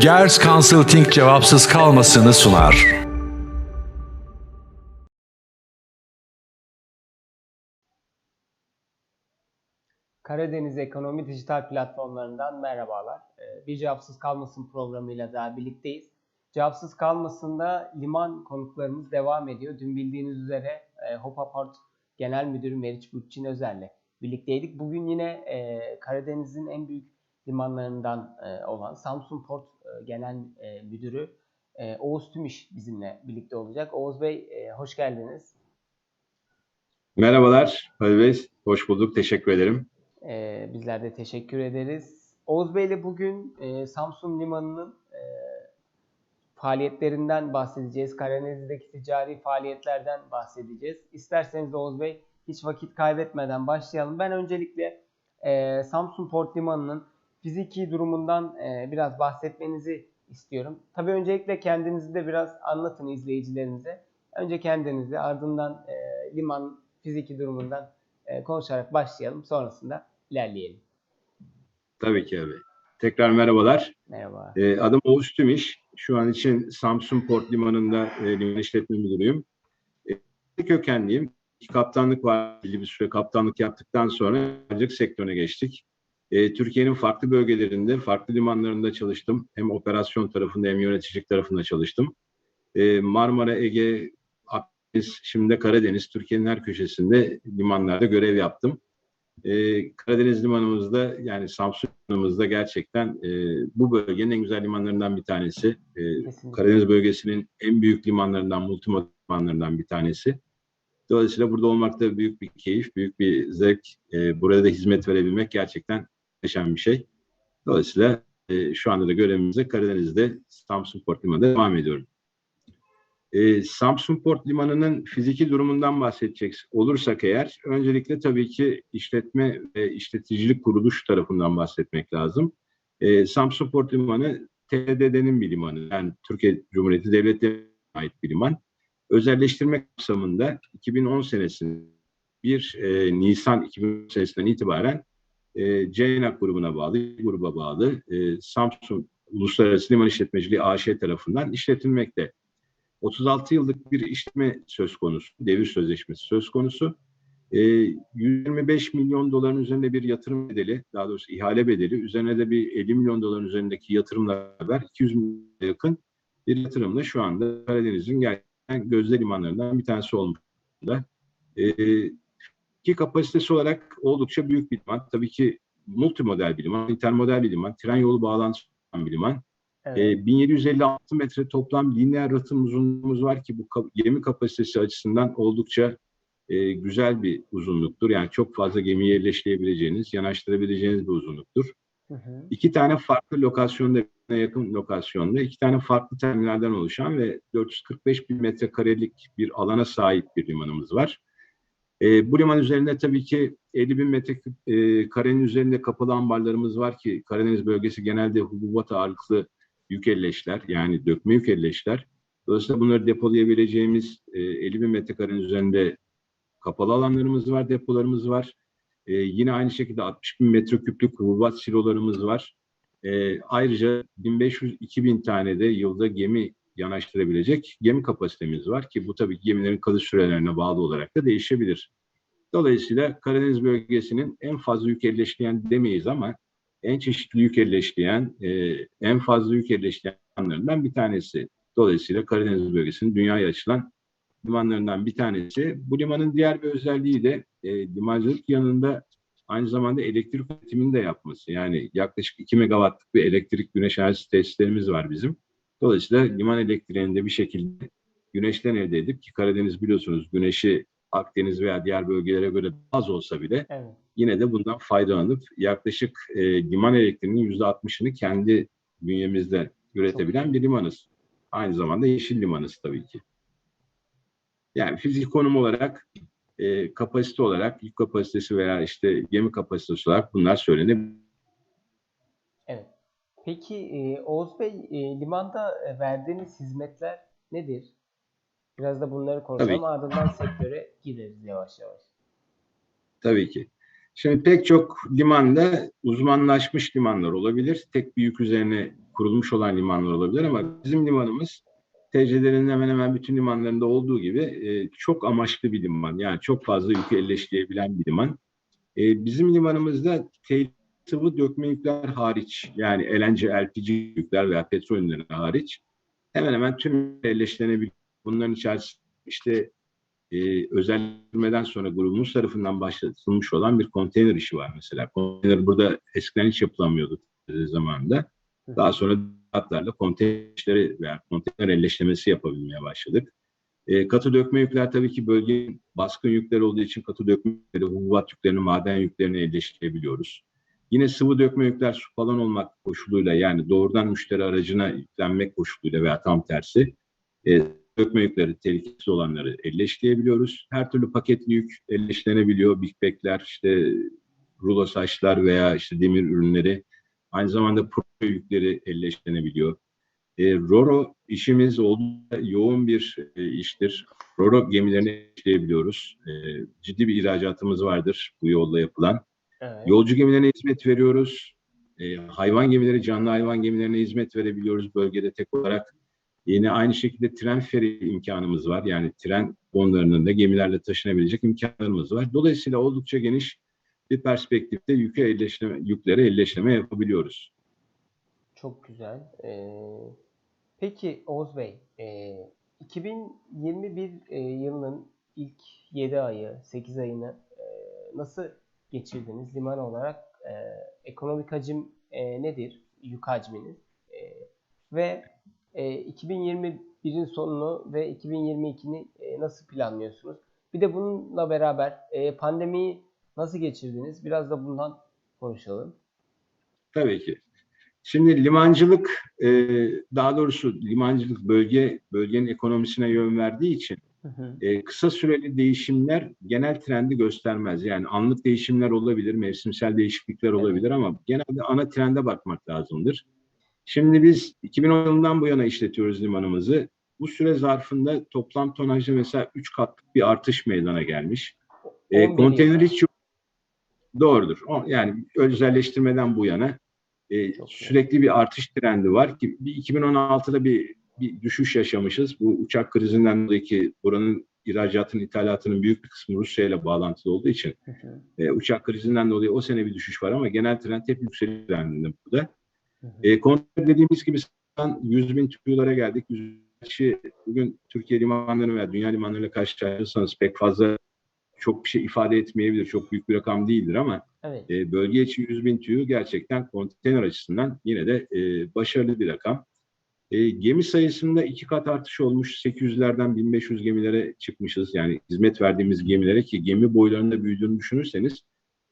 Gers Consulting cevapsız kalmasını sunar. Karadeniz Ekonomi Dijital Platformlarından merhabalar. Ee, Bir Cevapsız Kalmasın programıyla daha birlikteyiz. Cevapsız Kalmasın'da liman konuklarımız devam ediyor. Dün bildiğiniz üzere e, Hopaport Genel Müdürü Meriç Burçin Özer'le birlikteydik. Bugün yine e, Karadeniz'in en büyük limanlarından e, olan Samsun Port Genel e, Müdürü e, Oğuz Tümiş bizimle birlikte olacak. Oğuz Bey e, hoş geldiniz. Merhabalar Halil Bey, hoş bulduk, teşekkür ederim. Bizler de teşekkür ederiz. Oğuz Bey ile bugün e, Samsun Limanı'nın e, faaliyetlerinden bahsedeceğiz. Karadeniz'deki ticari faaliyetlerden bahsedeceğiz. İsterseniz Oğuz Bey hiç vakit kaybetmeden başlayalım. Ben öncelikle e, Samsun Port Limanı'nın fiziki durumundan e, biraz bahsetmenizi istiyorum. Tabii öncelikle kendinizi de biraz anlatın izleyicilerinize. Önce kendinizi ardından e, liman fiziki durumundan e, konuşarak başlayalım. Sonrasında ilerleyelim. Tabii ki abi. Tekrar merhabalar. Merhaba. Ee, adım Oğuz Tümiş. Şu an için Samsun Port Limanı'nda e, liman işletme müdürüyüm. E, kökenliyim. Kaptanlık var. Belli bir süre kaptanlık yaptıktan sonra aracılık sektörüne geçtik. E, Türkiye'nin farklı bölgelerinde, farklı limanlarında çalıştım. Hem operasyon tarafında hem yöneticilik tarafında çalıştım. E, Marmara, Ege, Akdeniz, şimdi de Karadeniz, Türkiye'nin her köşesinde limanlarda görev yaptım. Ee, Karadeniz limanımızda yani Samsun limanımızda gerçekten e, bu bölgenin en güzel limanlarından bir tanesi. Kesinlikle. Karadeniz bölgesinin en büyük limanlarından, multimodal limanlarından bir tanesi. Dolayısıyla burada olmak da büyük bir keyif, büyük bir zevk. Ee, burada da hizmet verebilmek gerçekten muhteşem bir şey. Dolayısıyla e, şu anda da görevimize Karadeniz'de Samsun Port Limanı'nda devam ediyorum. Ee, Samsun Port Limanı'nın fiziki durumundan bahsedecek olursak eğer, öncelikle tabii ki işletme ve işleticilik kuruluş tarafından bahsetmek lazım. Ee, Samsun Port Limanı TDD'nin bir limanı, yani Türkiye Cumhuriyeti Devletlerine ait bir liman. Özelleştirme kapsamında 2010 senesinde 1 e, Nisan 2010 senesinden itibaren e, CNAK grubuna bağlı, gruba bağlı e, Samsun Uluslararası Liman İşletmeciliği AŞ tarafından işletilmekte. 36 yıllık bir işletme söz konusu, devir sözleşmesi söz konusu. Ee, 125 milyon doların üzerinde bir yatırım bedeli, daha doğrusu ihale bedeli, üzerine de bir 50 milyon doların üzerindeki yatırımla beraber 200 milyona yakın bir yatırımla şu anda Karadeniz'in gerçekten gözde limanlarından bir tanesi olmuş. durumda. Ee, ki kapasitesi olarak oldukça büyük bir liman. Tabii ki multimodel bir liman, intermodel bir liman, tren yolu bağlantısı olan bir liman. Evet. E, 1756 metre toplam lineer rıhtım uzunluğumuz var ki bu gemi kapasitesi açısından oldukça e, güzel bir uzunluktur. Yani çok fazla gemi yerleştirebileceğiniz, yanaştırabileceğiniz bir uzunluktur. Hı hı. İki tane farklı lokasyonda, yakın lokasyonda, iki tane farklı terminalden oluşan ve 445 bin metrekarelik bir alana sahip bir limanımız var. E, bu liman üzerinde tabii ki 50 bin metrekarenin üzerinde kapalı ambarlarımız var ki Karadeniz bölgesi genelde hububat ağırlıklı yük elleşler yani dökme yük elleşler. Dolayısıyla bunları depolayabileceğimiz e, 50 bin metrekarenin üzerinde kapalı alanlarımız var, depolarımız var. E, yine aynı şekilde 60 bin metreküplük hububat silolarımız var. E, ayrıca 1500-2000 tane de yılda gemi yanaştırabilecek gemi kapasitemiz var ki bu tabii gemilerin kalış sürelerine bağlı olarak da değişebilir. Dolayısıyla Karadeniz bölgesinin en fazla yük elleşleyen demeyiz ama en çeşitli yük elleşleyen, e, en fazla yük elleşleyen bir tanesi. Dolayısıyla Karadeniz bölgesinin dünyaya açılan limanlarından bir tanesi. Bu limanın diğer bir özelliği de e, limancılık yanında aynı zamanda elektrik üretimini de yapması. Yani yaklaşık 2 megawattlık bir elektrik güneş enerjisi tesislerimiz var bizim. Dolayısıyla liman elektriğini de bir şekilde güneşten elde edip ki Karadeniz biliyorsunuz güneşi Akdeniz veya diğer bölgelere göre az olsa bile Evet. yine de bundan faydalanıp yaklaşık e, liman elektriğinin yüzde 60'ını kendi bünyemizde üretebilen bir limanız. Aynı zamanda yeşil limanız tabii ki. Yani fizik konum olarak, e, kapasite olarak, yük kapasitesi veya işte gemi kapasitesi olarak bunlar söylenebilir. Peki e, Oğuz Bey e, limanda e, verdiğiniz hizmetler nedir? Biraz da bunları konuşalım. Ardından sektöre gireriz yavaş yavaş. Tabii ki. Şimdi pek çok limanda uzmanlaşmış limanlar olabilir. Tek bir yük üzerine kurulmuş olan limanlar olabilir ama bizim limanımız TC'lerin hemen hemen bütün limanlarında olduğu gibi e, çok amaçlı bir liman. Yani çok fazla yükü elleştirebilen bir liman. E, bizim limanımızda te- sıvı dökme yükler hariç yani LNG, LPG yükler veya petrol ürünleri hariç hemen hemen tüm elleştirebiliyor. Bunların içerisinde işte e, özelleştirmeden sonra grubumuz tarafından başlatılmış olan bir konteyner işi var mesela. Konteyner burada eskiden hiç yapılamıyordu e, zamanında. Daha sonra hatlarla konteyner işleri veya konteyner elleştirmesi yapabilmeye başladık. E, katı dökme yükler tabii ki bölgenin baskın yükleri olduğu için katı dökme yükleri, hububat yüklerini, maden yüklerini elleştirebiliyoruz. Yine sıvı dökme yükler su falan olmak koşuluyla yani doğrudan müşteri aracına yüklenmek koşuluyla veya tam tersi e, dökme yükleri tehlikesi olanları elleştirebiliyoruz. Her türlü paketli yük elleştirebiliyor. Big bag'ler, işte rulo saçlar veya işte demir ürünleri. Aynı zamanda pro yükleri elleştirebiliyor. E, Roro işimiz oldukça yoğun bir e, iştir. Roro gemilerini işleyebiliyoruz. E, ciddi bir ihracatımız vardır bu yolla yapılan. Evet. Yolcu gemilerine hizmet veriyoruz. E, hayvan gemileri, canlı hayvan gemilerine hizmet verebiliyoruz bölgede tek olarak. Yine aynı şekilde tren feri imkanımız var. Yani tren onlarının da gemilerle taşınabilecek imkanlarımız var. Dolayısıyla oldukça geniş bir perspektifte yükü elleştirme, yüklere elleştirme yapabiliyoruz. Çok güzel. Ee, peki Oğuz Bey, e, 2021 e, yılının ilk 7 ayı, 8 ayını e, nasıl geçirdiniz? Liman olarak e, ekonomik hacim e, nedir? Yük hacminiz. E, ve e, 2021'in sonunu ve 2022'ni e, nasıl planlıyorsunuz? Bir de bununla beraber e, pandemiyi nasıl geçirdiniz? Biraz da bundan konuşalım. Tabii ki. Şimdi limancılık, e, daha doğrusu limancılık bölge bölgenin ekonomisine yön verdiği için Hı hı. e, kısa süreli değişimler genel trendi göstermez. Yani anlık değişimler olabilir, mevsimsel değişiklikler olabilir ama genelde ana trende bakmak lazımdır. Şimdi biz 2010 yılından bu yana işletiyoruz limanımızı. Bu süre zarfında toplam tonajda mesela 3 katlık bir artış meydana gelmiş. E, 11 konteyner hiç yok. Doğrudur. O, yani özelleştirmeden bu yana e, Çok sürekli bir artış trendi var ki bir 2016'da bir bir düşüş yaşamışız. Bu uçak krizinden dolayı ki buranın ihracatının, ithalatının büyük bir kısmı Rusya ile bağlantılı olduğu için Hı hı. e, uçak krizinden dolayı o sene bir düşüş var ama genel trend hep yükseliş trendinde burada. Hı. E, konteyner dediğimiz gibi sen 100 bin TÜY'lara geldik. 100 kişi bugün Türkiye limanları veya dünya limanlarıyla karşılaştırırsanız pek fazla çok bir şey ifade etmeyebilir. Çok büyük bir rakam değildir ama Evet. e, bölge içi 100 bin TÜYü gerçekten konteyner açısından yine de e, başarılı bir rakam. E, gemi sayısında iki kat artış olmuş. 800'lerden 1500 gemilere çıkmışız. Yani hizmet verdiğimiz gemilere ki gemi boylarında büyüdüğünü düşünürseniz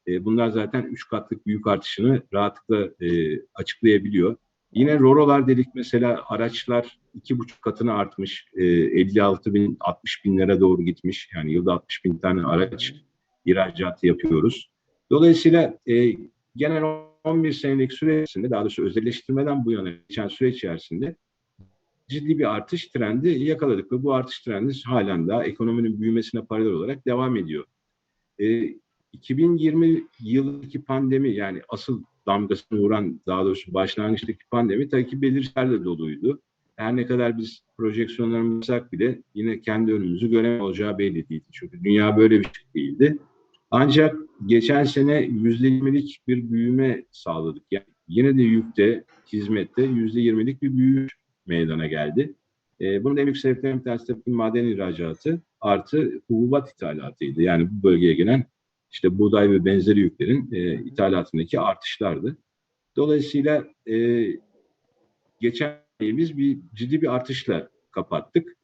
e, bunlar zaten 3 katlık büyük artışını rahatlıkla e, açıklayabiliyor. Yine rorolar dedik mesela araçlar iki buçuk katına artmış. E, 56 bin 60 binlere doğru gitmiş. Yani yılda 60 bin tane araç ihracatı yapıyoruz. Dolayısıyla e, genel 11 senelik süre içerisinde daha doğrusu özelleştirmeden bu yana geçen süre içerisinde ciddi bir artış trendi yakaladık ve bu artış trendi halen daha ekonominin büyümesine paralel olarak devam ediyor. E, 2020 yıldaki pandemi yani asıl damgasını vuran daha doğrusu başlangıçtaki pandemi tabii ki belirtilerle doluydu. Her ne kadar biz projeksiyonlarımızı bile yine kendi önümüzü göremem olacağı belli değildi. Çünkü dünya böyle bir şey değildi. Ancak geçen sene %20'lik bir büyüme sağladık. Yani yine de yükte, hizmette %20'lik bir büyüş meydana geldi. E, bunun en büyük sebeplerinden bir tanesi tabii maden ihracatı artı hububat ithalatıydı. Yani bu bölgeye gelen işte buğday ve benzeri yüklerin e, ithalatındaki artışlardı. Dolayısıyla e, geçen ayı biz bir ciddi bir artışla kapattık.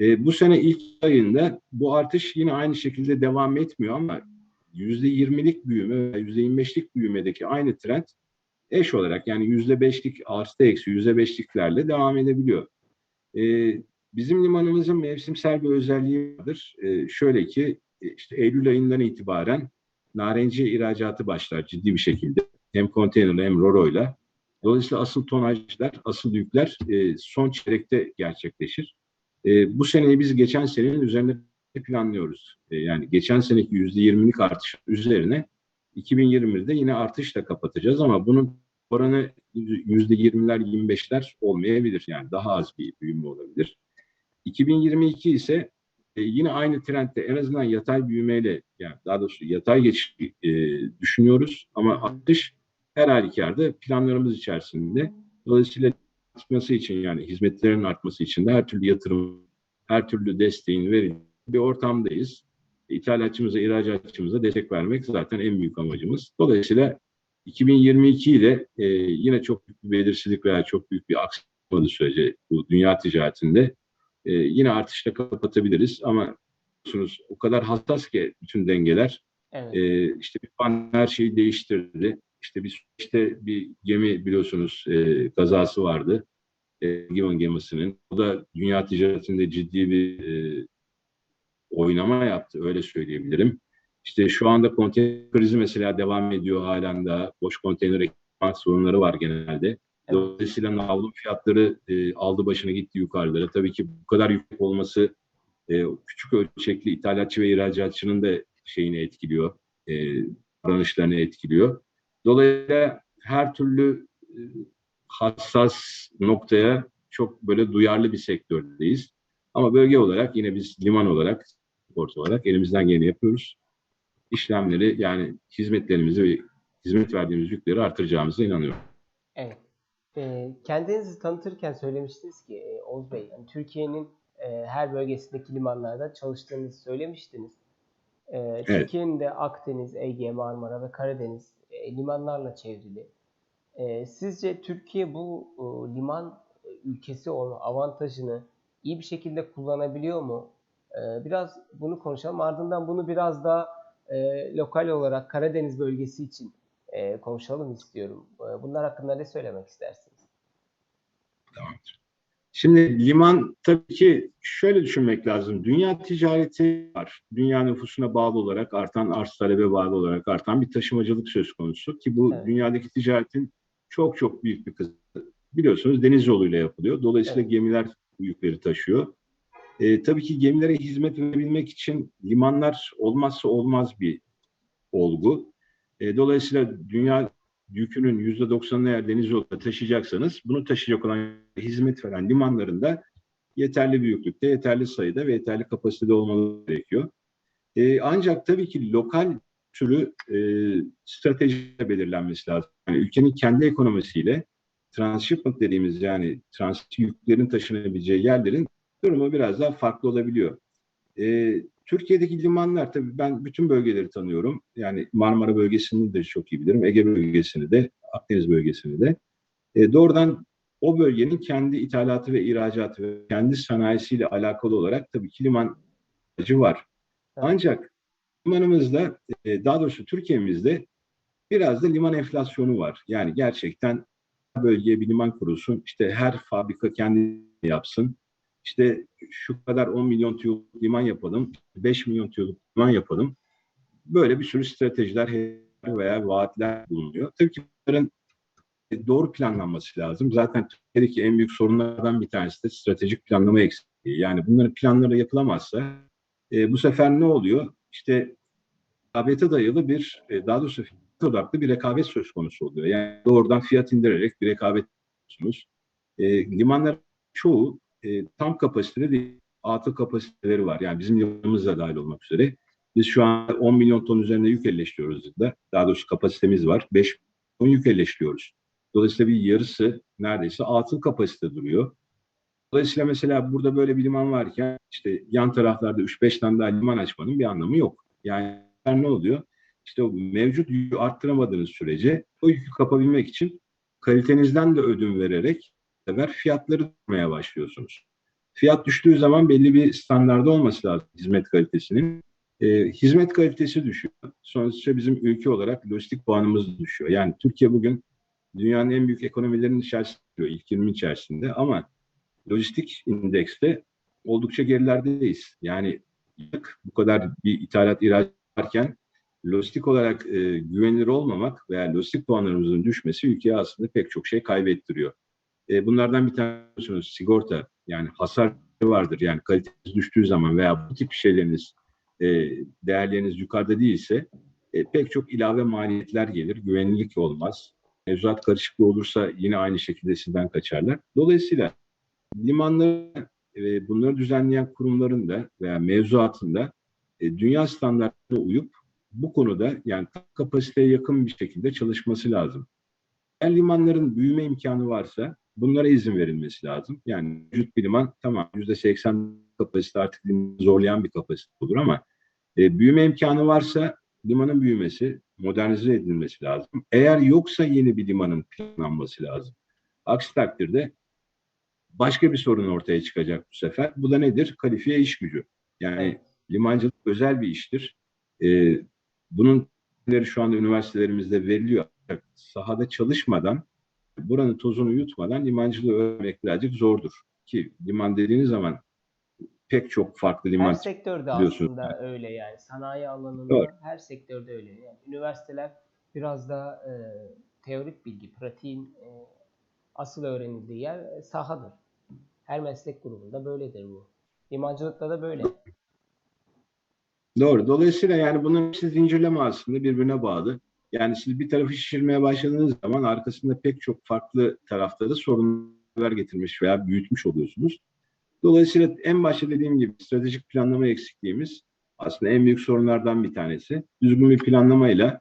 E, bu sene ilk ayında bu artış yine aynı şekilde devam etmiyor ama %20'lik büyüme ve %25'lik büyümedeki aynı trend eş olarak yani %5'lik artı eksi %5'liklerle devam edebiliyor. E, bizim limanımızın mevsimsel bir özelliği vardır. E, şöyle ki işte Eylül ayından itibaren narenciye ihracatı başlar ciddi bir şekilde. Hem konteynerle hem roroyla. Dolayısıyla asıl tonajlar, asıl yükler e, son çeyrekte gerçekleşir. E, bu seneyi biz geçen senenin üzerinde planlıyoruz. E, yani geçen seneki %20'lik artış üzerine 2021'de yine artışla kapatacağız ama bunun oranı yüzde yirmiler, yirmi beşler olmayabilir. Yani daha az bir büyüme olabilir. 2022 ise e, yine aynı trendde en azından yatay büyümeyle yani daha doğrusu yatay geçiş e, düşünüyoruz ama artış her halükarda planlarımız içerisinde. Dolayısıyla artması için yani hizmetlerin artması için de her türlü yatırım, her türlü desteğin verildiği bir ortamdayız. İthalatçımıza, ihracatçımıza destek vermek zaten en büyük amacımız. Dolayısıyla 2022 ile e, yine çok büyük bir belirsizlik veya çok büyük bir aksamadığı sürece bu dünya ticaretinde e, yine artışla kapatabiliriz. Ama biliyorsunuz o kadar hassas ki bütün dengeler. Evet. E, işte bir pan her şeyi değiştirdi. İşte bir işte bir gemi biliyorsunuz e, kazası vardı. E, Given gemisinin. O da dünya ticaretinde ciddi bir e, oynama yaptı. Öyle söyleyebilirim. İşte şu anda konteyner krizi mesela devam ediyor halen daha. Boş konteyner ekipman sorunları var genelde. Dolayısıyla navlun fiyatları e, aldı başına gitti yukarılara. Tabii ki bu kadar yüksek olması e, küçük ölçekli ithalatçı ve ihracatçının da şeyini etkiliyor. E, davranışlarını etkiliyor. Dolayısıyla her türlü e, hassas noktaya çok böyle duyarlı bir sektördeyiz. Ama bölge olarak yine biz liman olarak, port olarak elimizden geleni yapıyoruz. İşlemleri yani hizmetlerimizi ve hizmet verdiğimiz yükleri artıracağımıza inanıyorum. Evet. E, kendinizi tanıtırken söylemiştiniz ki e, Oğuz Bey, yani Türkiye'nin e, her bölgesindeki limanlarda çalıştığınızı söylemiştiniz. E, Türkiye'nin de Akdeniz, Ege, Marmara ve Karadeniz e, limanlarla çevrili. E, sizce Türkiye bu e, liman ülkesi olma avantajını iyi bir şekilde kullanabiliyor mu? E, biraz bunu konuşalım. Ardından bunu biraz daha e, lokal olarak Karadeniz bölgesi için e, konuşalım istiyorum. E, bunlar hakkında ne söylemek istersiniz? Tamamdır. Şimdi liman tabii ki şöyle düşünmek lazım. Dünya ticareti var. Dünya nüfusuna bağlı olarak artan arz talebe bağlı olarak artan bir taşımacılık söz konusu ki bu Evet. dünyadaki ticaretin çok çok büyük bir kısmı biliyorsunuz deniz yoluyla yapılıyor. Dolayısıyla Evet. gemiler yükleri taşıyor. E, tabii ki gemilere hizmet verebilmek için limanlar olmazsa olmaz bir olgu. E, dolayısıyla dünya yükünün yüzde doksanını eğer deniz yoluyla taşıyacaksanız bunu taşıyacak olan hizmet veren limanlarında yeterli büyüklükte, yeterli sayıda ve yeterli kapasitede olmalı gerekiyor. E, ancak tabii ki lokal türü e, strateji belirlenmesi lazım. Yani ülkenin kendi ekonomisiyle transshipment dediğimiz yani transit yüklerin taşınabileceği yerlerin durumu biraz daha farklı olabiliyor. E, Türkiye'deki limanlar tabii ben bütün bölgeleri tanıyorum. Yani Marmara bölgesini de çok iyi bilirim. Ege bölgesini de, Akdeniz bölgesini de. E, doğrudan o bölgenin kendi ithalatı ve ihracatı ve kendi sanayisiyle alakalı olarak tabii ki liman ihtiyacı var. Ancak limanımızda, e, daha doğrusu Türkiye'mizde biraz da liman enflasyonu var. Yani gerçekten bölgeye bir liman kurulsun. İşte her fabrika kendi yapsın. İşte şu kadar 10 milyon TEU'luk liman yapalım, 5 milyon TEU'luk liman yapalım. Böyle bir sürü stratejiler veya vaatler bulunuyor. Tabii ki bunların doğru planlanması lazım. Zaten Türkiye'deki en büyük sorunlardan bir tanesi de stratejik planlama eksikliği. Yani bunların planları yapılamazsa e, bu sefer ne oluyor? İşte rekabete dayalı bir, e, daha doğrusu fiyat odaklı bir rekabet söz konusu oluyor. Yani doğrudan fiyat indirerek bir rekabet yapıyorsunuz. E, limanlar çoğu e, tam kapasiteli değil, atıl kapasiteleri var. Yani bizim limanımız da dahil olmak üzere. Biz şu an 10 milyon ton üzerinde yük elleştiriyoruz. Da. Daha doğrusu kapasitemiz var. 5 milyon yük elleştiriyoruz. Dolayısıyla bir yarısı neredeyse atıl kapasite duruyor. Dolayısıyla mesela burada böyle bir liman varken işte yan taraflarda 3-5 tane daha liman açmanın bir anlamı yok. Yani ne oluyor? İşte mevcut yükü arttıramadığınız sürece o yükü kapabilmek için kalitenizden de ödün vererek sefer fiyatları tutmaya başlıyorsunuz. Fiyat düştüğü zaman belli bir standarda olması lazım hizmet kalitesinin. E, hizmet kalitesi düşüyor. Sonuçta bizim ülke olarak lojistik puanımız düşüyor. Yani Türkiye bugün dünyanın en büyük ekonomilerinin içerisinde, ilk 20 içerisinde ama lojistik indekste oldukça gerilerdeyiz. Yani bu kadar bir ithalat ihraç varken lojistik olarak e, güvenilir olmamak veya lojistik puanlarımızın düşmesi ülkeye aslında pek çok şey kaybettiriyor. E, bunlardan bir tanesi sigorta yani hasar vardır. Yani kaliteniz düştüğü zaman veya bu tip şeyleriniz e, değerleriniz yukarıda değilse e, pek çok ilave maliyetler gelir. Güvenlik olmaz. mevzuat karışıklığı olursa yine aynı şekilde sizden kaçarlar. Dolayısıyla limanları e, bunları düzenleyen kurumların da veya mevzuatında e, dünya standartlarına uyup bu konuda yani kapasiteye yakın bir şekilde çalışması lazım. Eğer limanların büyüme imkanı varsa bunlara izin verilmesi lazım. Yani mevcut bir liman tamam %80 kapasite artık zorlayan bir kapasite olur ama e, büyüme imkanı varsa limanın büyümesi, modernize edilmesi lazım. Eğer yoksa yeni bir limanın planlanması lazım. Aksi takdirde başka bir sorun ortaya çıkacak bu sefer. Bu da nedir? Kalifiye iş gücü. Yani limancılık özel bir iştir. Ee, bunun şu anda üniversitelerimizde veriliyor. Sahada çalışmadan, buranın tozunu yutmadan limancılığı öğrenmek birazcık zordur. Ki liman dediğiniz zaman pek çok farklı liman Her sektörde aslında öyle yani. Sanayi alanında Evet. her sektörde öyle. Yani üniversiteler biraz da e, teorik bilgi, pratiğin e, asıl öğrenildiği yer e, sahadır. Her meslek grubunda böyledir bu. Limancılıkta da böyle. Doğru. Dolayısıyla yani bunun hepsi zincirleme aslında birbirine bağlı. Yani siz bir tarafı şişirmeye başladığınız zaman arkasında pek çok farklı tarafta da sorunlar getirmiş veya büyütmüş oluyorsunuz. Dolayısıyla en başta dediğim gibi stratejik planlama eksikliğimiz aslında en büyük sorunlardan bir tanesi. Düzgün bir planlamayla,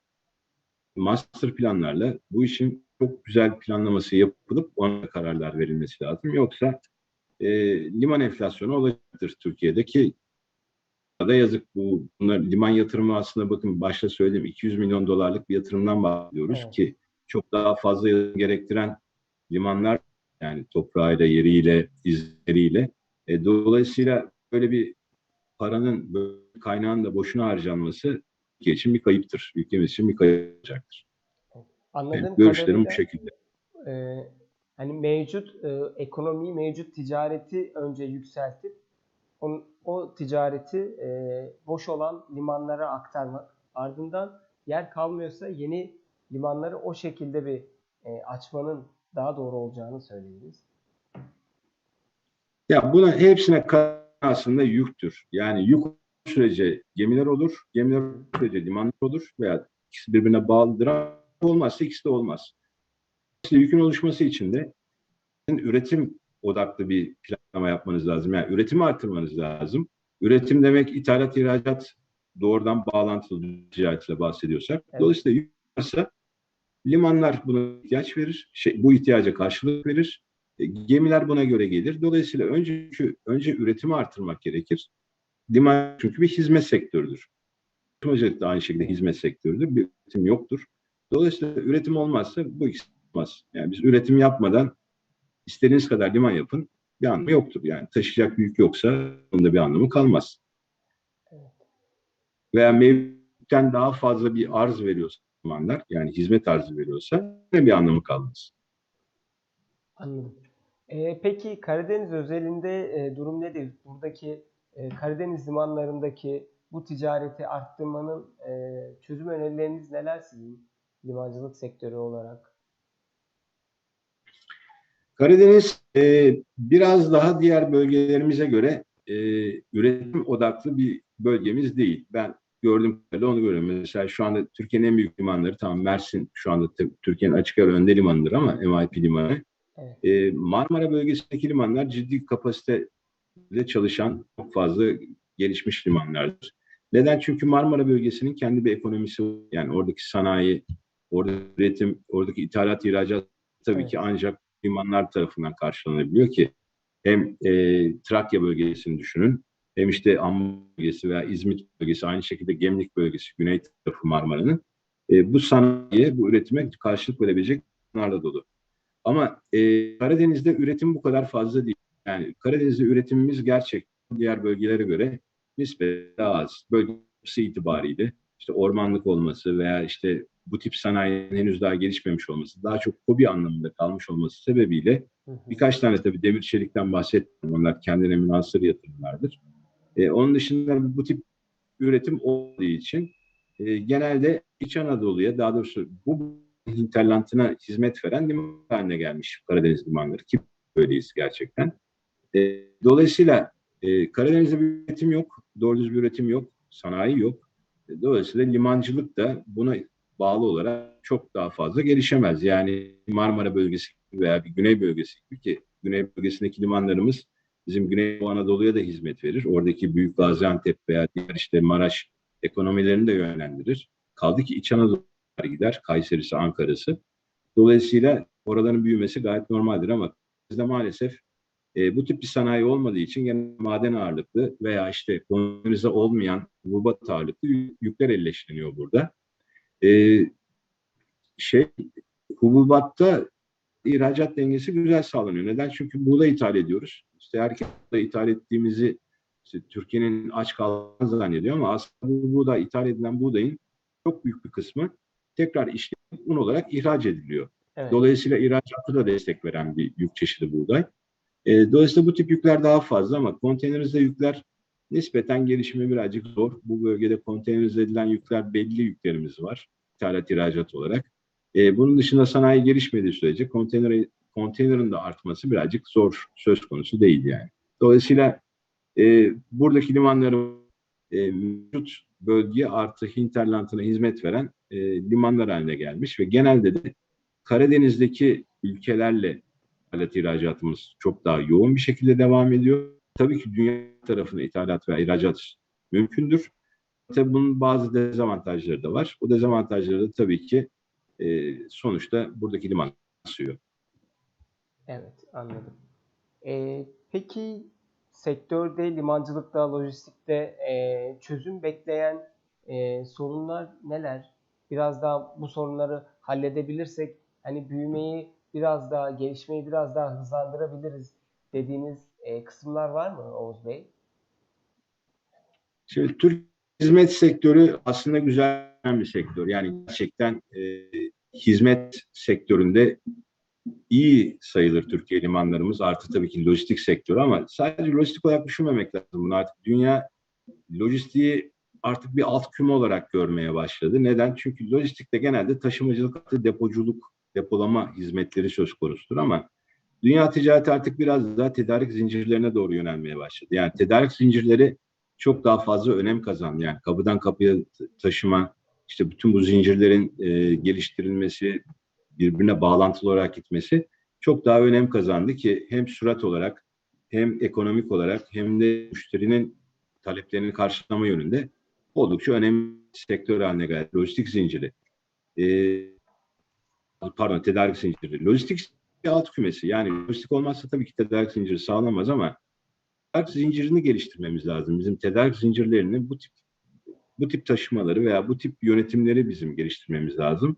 master planlarla bu işin çok güzel planlaması yapılıp ona kararlar verilmesi lazım. Yoksa e, liman enflasyonu olacaktır Türkiye'deki da yazık bu bunlar liman yatırımı aslında bakın başta söyledim 200 milyon dolarlık bir yatırımdan bahsediyoruz Evet. ki çok daha fazla gerektiren limanlar yani toprağıyla, yeriyle, izleriyle. E, dolayısıyla böyle bir paranın, böyle kaynağın da boşuna harcanması ülke için bir kayıptır. Ülkemiz için bir kayıp olacaktır. Anladığım Yani görüşlerim bu şekilde. e, hani mevcut e, ekonomiyi, mevcut ticareti önce yükseltip on, o ticareti e, boş olan limanlara aktarmak. Ardından yer kalmıyorsa yeni limanları o şekilde bir e, açmanın daha doğru olacağını söylediniz. Ya buna hepsine aslında yüktür. Yani yük sürece gemiler olur, gemiler sürece limanlar olur veya ikisi birbirine bağlıdır olmazsa ikisi de olmaz. İşte yükün oluşması için de üretim odaklı bir planlama yapmanız lazım. Yani üretimi artırmanız lazım. Üretim demek ithalat, ihracat doğrudan bağlantılı ticaretle bahsediyorsak. Evet. Dolayısıyla yük varsa limanlar buna ihtiyaç verir. Şey, bu ihtiyaca karşılık verir. E, Gemiler buna göre gelir. Dolayısıyla önce önce üretimi artırmak gerekir. Liman çünkü bir hizmet sektörüdür. Da aynı şekilde hizmet sektörüdür. Bir üretim yoktur. Dolayısıyla üretim olmazsa bu ikisi olmaz. Yani biz üretim yapmadan istediğiniz kadar liman yapın bir anlamı yoktur. Yani taşıyacak yük yoksa onun da bir anlamı kalmaz. Veya mevcutten daha fazla bir arz veriyorsa limanlar yani hizmet arzı veriyorsa ne bir anlamı kalmaz. Anladım. E, peki Karadeniz özelinde e, durum nedir? Buradaki e, Karadeniz limanlarındaki bu ticareti arttırmanın e, çözüm önerileriniz neler sizin limancılık sektörü olarak? Karadeniz e, biraz daha diğer bölgelerimize göre e, üretim odaklı bir bölgemiz değil. Ben gördüğüm kadarıyla onu görüyorum. Mesela şu anda Türkiye'nin en büyük limanları tamam Mersin şu anda Türkiye'nin açık ara önde limanıdır ama MIP limanı. Evet. E, Marmara bölgesindeki limanlar ciddi kapasiteyle çalışan çok fazla gelişmiş limanlardır. Neden? Çünkü Marmara bölgesinin kendi bir ekonomisi var. Yani oradaki sanayi, oradaki üretim, oradaki ithalat, ihracat tabii Evet. ki ancak limanlar tarafından karşılanabiliyor ki hem e, Trakya bölgesini düşünün hem işte Amman bölgesi veya İzmit bölgesi aynı şekilde Gemlik bölgesi güney tarafı Marmara'nın e, bu sanayiye bu üretime karşılık verebilecek limanlarla dolu. Ama e, Karadeniz'de üretim bu kadar fazla değil. Yani Karadeniz'de üretimimiz gerçekten diğer bölgelere göre nispeten daha az. Bölge yapısı itibariyle işte ormanlık olması veya işte bu tip sanayinin henüz daha gelişmemiş olması, daha çok hobi anlamında kalmış olması sebebiyle birkaç tane tabii demir çelikten bahsetmiyorum. Onlar kendine münasır yatırımlardır. E, onun dışında bu tip üretim olduğu için e, genelde İç Anadolu'ya daha doğrusu bu hinterlandına hizmet veren liman haline gelmiş Karadeniz limanları ki böyleyiz gerçekten. E, dolayısıyla e, Karadeniz'de bir üretim yok, doğru düz bir üretim yok, sanayi yok. E, dolayısıyla limancılık da buna bağlı olarak çok daha fazla gelişemez. Yani Marmara bölgesi veya bir güney bölgesi gibi ki güney bölgesindeki limanlarımız bizim Güneydoğu Anadolu'ya da hizmet verir. Oradaki Büyük Gaziantep veya diğer işte Maraş ekonomilerini de yönlendirir. Kaldı ki İç Anadolu'ya gider, Kayseri'si, Ankara'sı. Dolayısıyla oraların büyümesi gayet normaldir ama bizde maalesef e, bu tip bir sanayi olmadığı için gene maden ağırlıklı veya işte kolonize olmayan hububat ağırlıklı yükler elleştiriyor burada. E, şey hububatta ihracat dengesi güzel sağlanıyor. Neden? Çünkü buğday ithal ediyoruz. İşte herkes ithal ettiğimizi işte Türkiye'nin aç kaldığını zannediyor ama aslında bu buğday ithal edilen buğdayın çok büyük bir kısmı tekrar işlenip un olarak ihraç ediliyor. Evet. Dolayısıyla ihracatı da destek veren bir yük çeşidi buğday. E, dolayısıyla bu tip yükler daha fazla ama konteynerizde yükler nispeten gelişimi birazcık zor. Bu bölgede konteynerize edilen yükler belli yüklerimiz var. İthalat ihracat olarak. E, bunun dışında sanayi gelişmediği sürece konteyner, konteynerin de artması birazcık zor söz konusu değil yani. Dolayısıyla e, buradaki limanların e, mevcut bölge artı hinterlandına hizmet veren e, limanlar haline gelmiş ve genelde de Karadeniz'deki ülkelerle ithalat ihracatımız çok daha yoğun bir şekilde devam ediyor. Tabii ki dünya tarafına ithalat ve ihracat mümkündür. Tabii bunun bazı dezavantajları da var. O dezavantajları da tabii ki e, sonuçta buradaki liman yansıyor. Evet, anladım. Ee, peki sektörde, limancılıkta, lojistikte e, çözüm bekleyen e, sorunlar neler? Biraz daha bu sorunları halledebilirsek hani büyümeyi biraz daha, gelişmeyi biraz daha hızlandırabiliriz dediğiniz e, kısımlar var mı Oğuz Bey? Şimdi Türk hizmet sektörü aslında güzel bir sektör. Yani gerçekten e, hizmet sektöründe iyi sayılır Türkiye limanlarımız. Artı tabii ki lojistik sektörü ama sadece lojistik olarak düşünmemek lazım bunu. Artık dünya lojistiği artık bir alt küme olarak görmeye başladı. Neden? Çünkü lojistikte genelde taşımacılık depoculuk, depolama hizmetleri söz konusudur ama dünya ticareti artık biraz daha tedarik zincirlerine doğru yönelmeye başladı. Yani tedarik zincirleri çok daha fazla önem kazandı. Yani kapıdan kapıya taşıma, işte bütün bu zincirlerin e, geliştirilmesi, birbirine bağlantılı olarak gitmesi çok daha önem kazandı ki hem sürat olarak hem ekonomik olarak hem de müşterinin taleplerini karşılama yönünde oldukça önemli bir sektör haline geldi. Lojistik zinciri. Ee, pardon tedarik zinciri. Lojistik bir alt kümesi. Yani lojistik olmazsa tabii ki tedarik zinciri sağlanamaz ama tedarik zincirini geliştirmemiz lazım. Bizim tedarik zincirlerini bu tip bu tip taşımaları veya bu tip yönetimleri bizim geliştirmemiz lazım.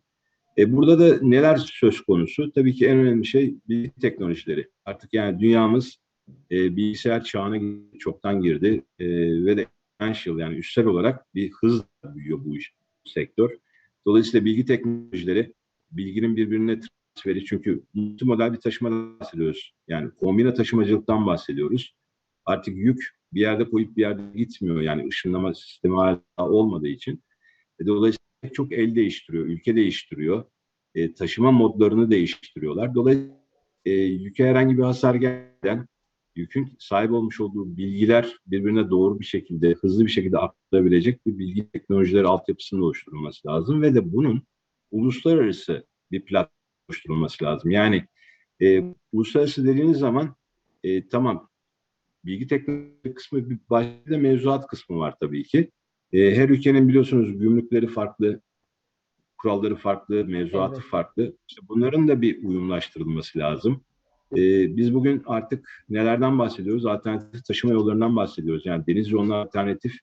E burada da neler söz konusu? Tabii ki en önemli şey bilgi teknolojileri. Artık yani dünyamız e, bilgisayar çağına çoktan girdi e, ve de exponential yani üstel olarak bir hızla büyüyor bu iş, sektör. Dolayısıyla bilgi teknolojileri, bilginin birbirine transferi çünkü multimodal bir taşımadan bahsediyoruz. Yani kombine taşımacılıktan bahsediyoruz. Artık yük bir yerde koyup bir yerde gitmiyor. Yani ışınlama sistemi hala olmadığı için. E, dolayısıyla çok el değiştiriyor, ülke değiştiriyor. E, taşıma modlarını değiştiriyorlar. Dolayısıyla e, yüke herhangi bir hasar gelmeden yükün sahip olmuş olduğu bilgiler birbirine doğru bir şekilde, hızlı bir şekilde aktarabilecek bir bilgi teknolojileri altyapısının oluşturulması lazım ve de bunun uluslararası bir platform oluşturulması lazım. Yani e, uluslararası dediğiniz zaman e, tamam bilgi teknoloji kısmı bir başka mevzuat kısmı var tabii ki. E, her ülkenin biliyorsunuz gümrükleri farklı, kuralları farklı, mevzuatı Evet. farklı. İşte bunların da bir uyumlaştırılması lazım. Ee, biz bugün artık nelerden bahsediyoruz? Alternatif taşıma yollarından bahsediyoruz. Yani deniz yoluna alternatif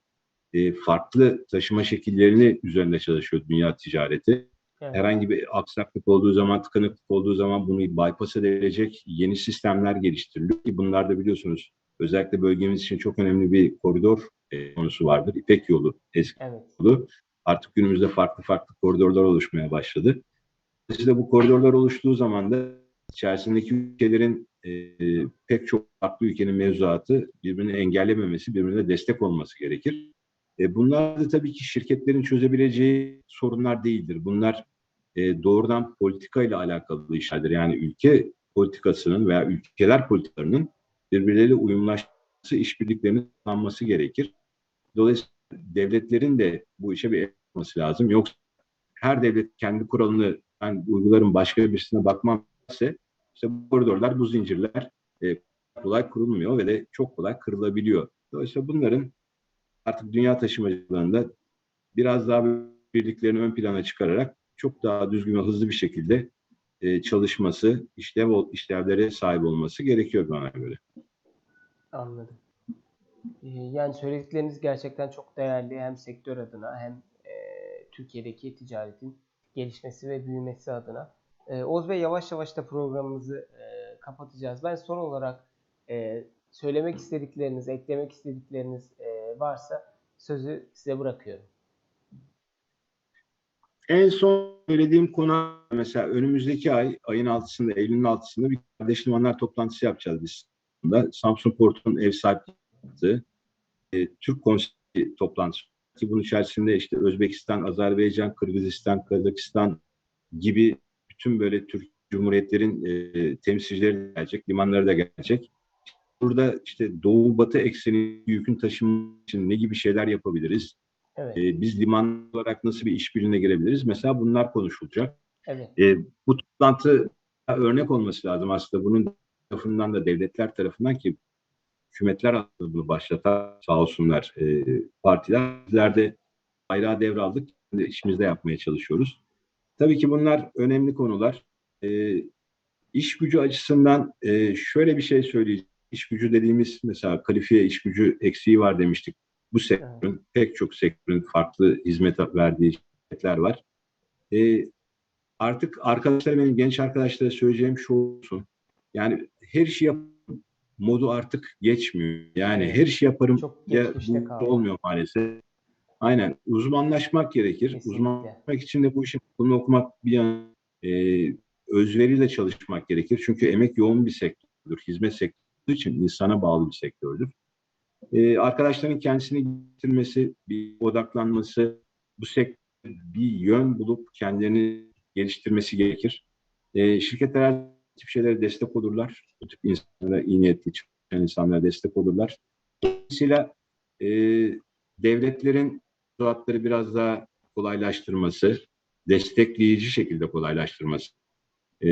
e, farklı taşıma şekillerini üzerinde çalışıyor dünya ticareti. Evet. Herhangi bir aksaklık olduğu zaman, tıkanıklık olduğu zaman bunu bypass edebilecek yeni sistemler geliştiriliyor ki bunlar da biliyorsunuz özellikle bölgemiz için çok önemli bir koridor e, konusu vardır. İpek yolu eski Evet. yolu. Artık günümüzde farklı farklı koridorlar oluşmaya başladı. Dolayısıyla bu koridorlar oluştuğu zaman da içerisindeki ülkelerin e, pek çok farklı ülkenin mevzuatı birbirini engellememesi, birbirine destek olması gerekir. E, bunlar da tabii ki şirketlerin çözebileceği sorunlar değildir. Bunlar e, doğrudan politika ile alakalı işlerdir. Yani ülke politikasının veya ülkeler politikalarının birbirleriyle uyumlaşması, işbirliklerinin sağlanması gerekir. Dolayısıyla devletlerin de bu işe bir el atması lazım. Yoksa her devlet kendi kuralını ben uygularım başka birisine bakmam ise işte bu koridorlar, bu zincirler e, kolay kurulmuyor ve de çok kolay kırılabiliyor. Dolayısıyla bunların artık dünya taşımacılığında biraz daha birliklerini ön plana çıkararak çok daha düzgün ve hızlı bir şekilde e, çalışması, işlev işlevlere sahip olması gerekiyor bana göre. Anladım. Ee, Yani söyledikleriniz gerçekten çok değerli hem sektör adına hem e, Türkiye'deki ticaretin gelişmesi ve büyümesi adına. E, Oğuz Bey yavaş yavaş da programımızı e, kapatacağız. Ben son olarak e, söylemek istedikleriniz, eklemek istedikleriniz e, varsa sözü size bırakıyorum. En son söylediğim konu mesela önümüzdeki ay, ayın 6'sında, Eylül'ün 6'sında bir kardeş limanlar toplantısı yapacağız biz. Samsun Port'un ev sahipliği e, Türk Konseyi toplantısı. Ki bunun içerisinde işte Özbekistan, Azerbaycan, Kırgızistan, Kazakistan gibi bütün böyle Türk Cumhuriyetlerin e, temsilcileri gelecek, limanları da gelecek. Burada işte Doğu Batı ekseni yükün taşıması için ne gibi şeyler yapabiliriz? Evet, E, biz liman olarak nasıl bir işbirliğine girebiliriz? Mesela bunlar konuşulacak. evet, E, bu toplantı örnek olması lazım aslında. Bunun tarafından da devletler tarafından ki hükümetler bunu başlatan sağ olsunlar e, partiler. Bizler de bayrağı devraldık. İşimizde yapmaya çalışıyoruz. Tabii ki bunlar önemli konular. E, iş gücü açısından e, şöyle bir şey söyleyeceğim. İş gücü dediğimiz mesela kalifiye iş gücü eksiği var demiştik. Bu sektörün pek çok sektörün farklı hizmet verdiği şirketler var. E, artık arkadaşlar benim genç arkadaşlara söyleyeceğim şu olsun. Yani her işi yap modu artık geçmiyor. Yani Evet. her işi yaparım Çok ya bu kaldı. olmuyor maalesef. Aynen. Uzmanlaşmak gerekir. Kesinlikle. Uzmanlaşmak için de bu işin bunu okumak bir yan e, özveriyle çalışmak gerekir. Çünkü emek yoğun bir sektördür. Hizmet sektörü için insana bağlı bir sektördür. E, arkadaşların kendisini getirmesi, bir odaklanması, bu sektör bir yön bulup kendini geliştirmesi gerekir. E, şirketler tip şeylere destek olurlar. Bu tip insanlara, iyi niyetli çalışan insanlara destek olurlar. Dolayısıyla e, devletlerin mevzuatları biraz daha kolaylaştırması, destekleyici şekilde kolaylaştırması. E,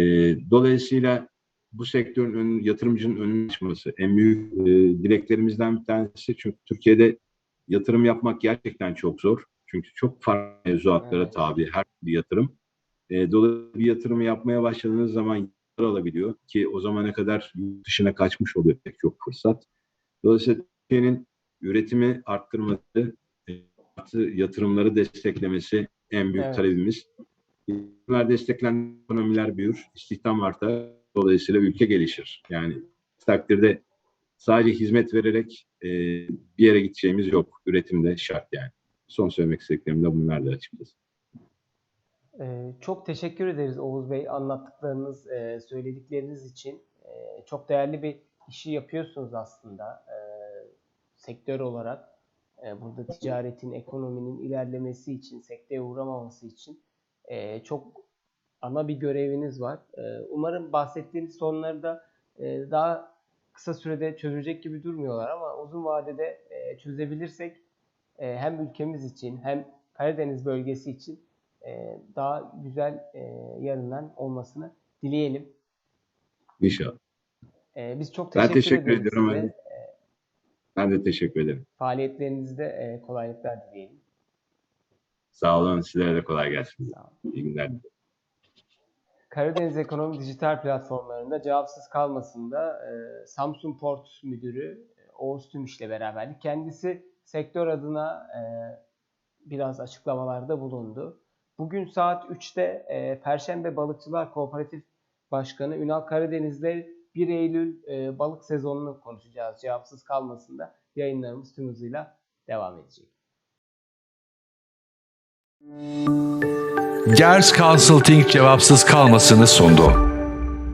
dolayısıyla bu sektörün önü, yatırımcının önünü açması en büyük e, dileklerimizden bir tanesi. Çünkü Türkiye'de yatırım yapmak gerçekten çok zor. Çünkü çok farklı mevzuatlara Evet. tabi her bir yatırım. E, dolayısıyla bir yatırımı yapmaya başladığınız zaman alabiliyor ki o zamana kadar dışına kaçmış oluyor pek çok fırsat. Dolayısıyla Türkiye'nin üretimi arttırması, e, artı yatırımları desteklemesi en büyük Evet. talebimiz. Yatırımlar desteklen ekonomiler büyür, istihdam artar, dolayısıyla ülke gelişir. Yani takdirde sadece hizmet vererek e, bir yere gideceğimiz yok. Üretimde şart yani. Son söylemek istediklerim de bunlar da açıkçası. Ee, çok teşekkür ederiz Oğuz Bey anlattıklarınız, e, söyledikleriniz için. E, çok değerli bir işi yapıyorsunuz aslında e, sektör olarak. E, burada ticaretin, ekonominin ilerlemesi için, sekteye uğramaması için e, çok ana bir göreviniz var. E, umarım bahsettiğiniz sorunları da e, daha kısa sürede çözecek gibi durmuyorlar ama uzun vadede e, çözebilirsek e, hem ülkemiz için hem Karadeniz bölgesi için e, daha güzel e, yarınlar olmasını dileyelim. İnşallah. E, biz çok Ben teşekkür, teşekkür ederiz ediyorum size. Ben de teşekkür ederim. Faaliyetlerinizde e, kolaylıklar dileyelim. Sağ olun. Sizlere de kolay gelsin. Sağ olun. İyi günler. Karadeniz Ekonomi Dijital Platformlarında cevapsız kalmasında e, Samsun Port Müdürü e, Oğuz Tümüş ile beraberdik. Kendisi sektör adına e, biraz açıklamalarda bulundu. Bugün saat 3'te e, Perşembe Balıkçılar Kooperatif Başkanı Ünal Karadeniz'le 1 Eylül e, balık sezonunu konuşacağız. Cevapsız kalmasında yayınlarımız tüm hızıyla devam edecek. Gers Consulting cevapsız kalmasını sundu.